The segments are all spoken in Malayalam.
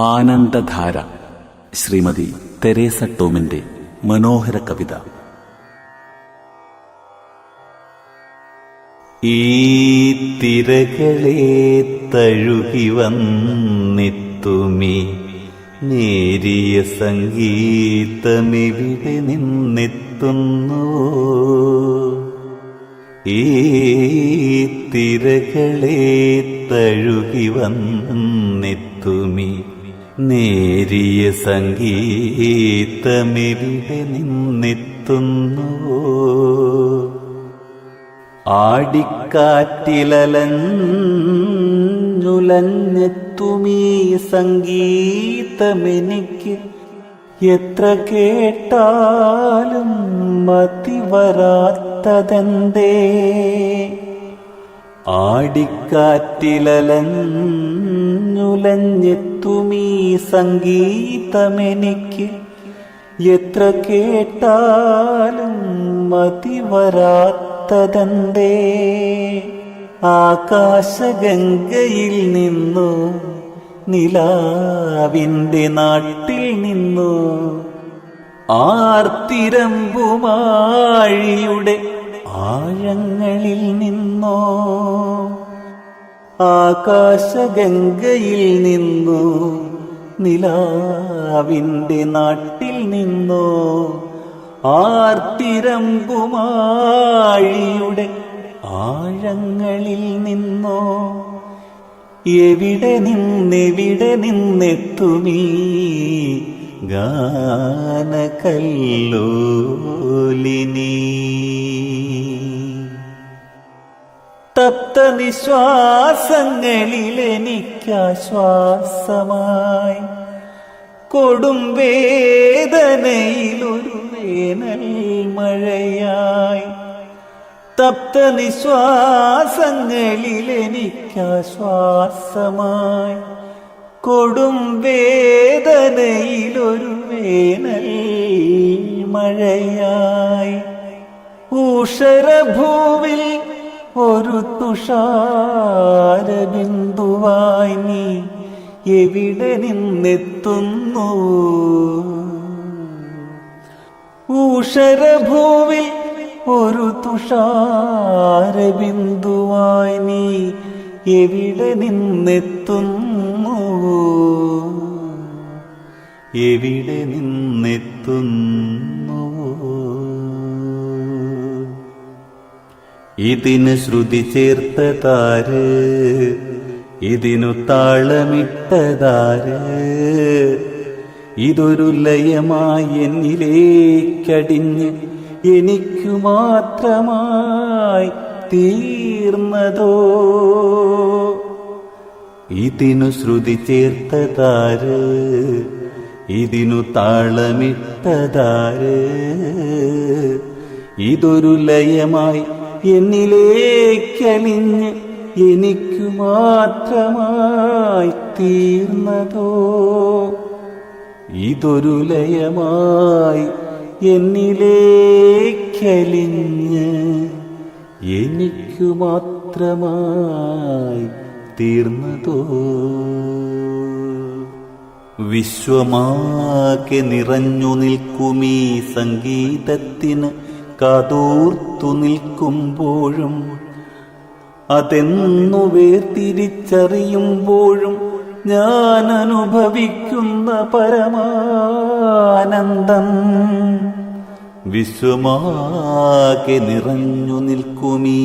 ആനന്ദധാര. ശ്രീമതി തെരേസ ടോമിന്റെ മനോഹര കവിത. ഈ തിരകളെ തഴുകി വന്നെത്തുമി. നേരിയ സംഗീതമിവിടെ നിന്നെത്തുന്നു? ഈ തിരകളെ തഴുകി വന്നെത്തുമി നേരിയ സംഗീതമിവിടെ നിന്നെത്തുന്നു. ആടിക്കാറ്റിലലഞ്ഞുലഞ്ഞെത്തുമീ സംഗീതമെനിക്ക് എത്ര കേട്ടാലും മതി വരാത്തതെന്തേ? ആടിക്കാറ്റിലലഞ്ഞുലഞ്ഞെത്തുമീ സംഗീതമെനിക്ക്. എത്ര കേട്ടാലും മതി വരാത്തതന്തേ? ആകാശഗംഗയിൽ നിന്നു നിലാവിന്റെ നാട്ടിൽ നിന്നു ആർത്തിരമ്പുമാഴിയുടെ ആഴങ്ങളിൽ നിന്നോ? ആകാശഗംഗയിൽ നിന്നു നിലാവിന്റെ നാട്ടിൽ നിന്നോ. ആർത്തിരമ്പുമാഴിയുടെ ആഴങ്ങളിൽ നിന്നോ. എവിടെ നിന്നെവിടെ നിന്നെത്തുമീ ഗാനകല്ലോലിനി? തപ്ത നിശ്വാസങ്ങളിൽ എനിക്കാശ്വാസമായി കൊടും വേദനയിലൊരു വേനൽ മഴയായി. തപ്ത നിശ്വാസങ്ങളിൽ എനിക്കാശ്വാസമായി കൊടും വേദനയിലൊരു വേനൽ മഴയായി. ഊഷരഭൂവിൽ ഒരു തുഷാരബിന്ദുവായി നീ എവിടെ നിന്നെത്തുന്നു? ഊഷരഭൂവിൽ ഒരു തുഷാരബിന്ദുവായി നീ എവിടെ നിന്നെത്തുന്നു? എവിടെ നിന്നെത്തുന്നു? ഇതിന് ശ്രുതി ചേർത്തതാര്? ഇതിനു താളമിട്ടതാര്? ഇതൊരു ലയമായി എന്നിലേക്കടിഞ്ഞ് എനിക്കു മാത്രമായി തീർന്നതോ? ഇതിനു ശ്രുതി ചേർത്തതാര്? ഇതിനു താളമിട്ടതാര്? ഇതൊരു ലയമായി എന്നിലേക്കലിഞ്ഞ് എനിക്കു മാത്രമായി തീർന്നതോ? ഇതൊരു ലയമായി എന്നിലേക്കലിഞ്ഞ് എനിക്കു മാത്രമായി തീർന്നതോ? വിശ്വമാകെ നിറഞ്ഞു നിൽക്കുമീ സംഗീതത്തിന് കാതോർത്തു നിൽക്കുമ്പോഴും അതെന്നു വേർതിരിച്ചറിയുമ്പോഴും ഞാൻ അനുഭവിക്കുന്ന പരമാനന്ദം വിശ്വമാകെ നിറഞ്ഞു നിൽക്കുമീ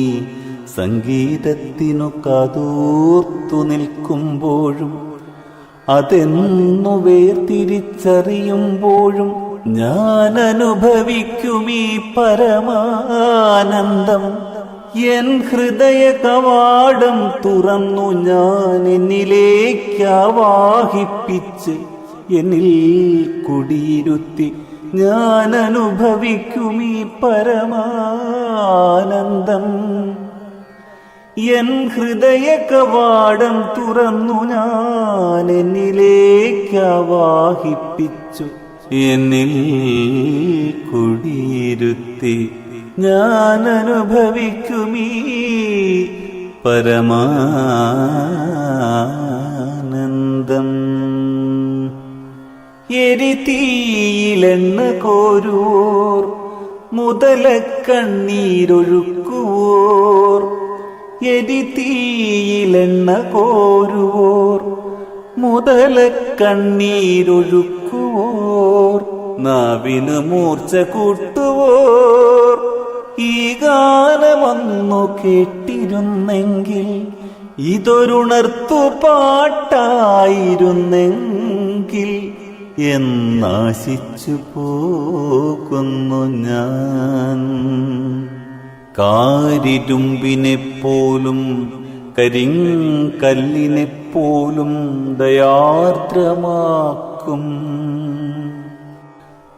സംഗീതത്തിനു കതൂർത്തു നിൽക്കുമ്പോഴും അതെന്നു വേർതിരിച്ചറിയുമ്പോഴും ഞാൻ അനുഭവിക്കുമീ പരമാനന്ദം. എൻ ഹൃദയ കവാടം തുറന്നു ഞാൻ എന്നിലേക്കാവാഹിപ്പിച്ച് എന്നിൽ കുടിയിരുത്തി. ഞാൻ അനുഭവിക്കുമീ പരമാനന്ദം. എൻ ഹൃദയ കവാടം തുറന്നു ഞാൻ എന്നിലേക്ക് ആവാഹിപ്പിച്ചു എന്നിൽ കുടിയിരുത്തി. ഞാൻ അനുഭവിക്കുമീ പരമാനന്ദം. തീയിലെണ്ണ കോരൂർ മുതലക്കണ്ണീരൊഴുക്കുവോർ. എരി തീയിലെണ്ണ കോരുവോർ മുതലക്കണ്ണീരൊഴുക്കുവോർ. നാവിന് മൂർച്ച കൂട്ടുവോർ. ഈ ഗാനമൊന്നു കേട്ടിരുന്നെങ്കിൽ ഇതൊരുണർത്തു പാട്ടായിരുന്നെങ്കിൽ എന്നാശിച്ചു പോകുന്നു ഞാൻ. കാരിരുമ്പിനെപ്പോലും കരിങ്കല്ലിനെപ്പോലും ദയാർദ്രമാക്കും.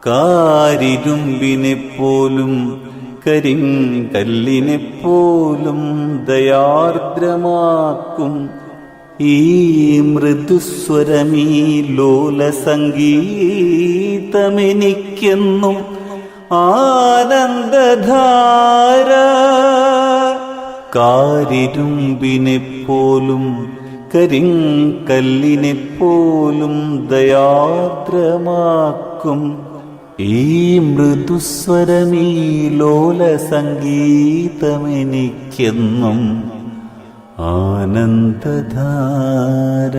കാരിരുമ്പിനെപ്പോലും കരിങ്കല്ലിനെപ്പോലും ദയാർദ്രമാക്കും. ഈ മൃദുസ്വരമീ ലോല സംഗീതമെനിക്കെന്നും ആനന്ദധാര. കാരിരുമ്പിനെപ്പോലും കരിങ്കല്ലിനെപ്പോലും ദയാദ്രമാക്കും ഈ മൃദുസ്വരമീ ലോല സംഗീതമെനിക്കെന്നും ആനന്ദധാര.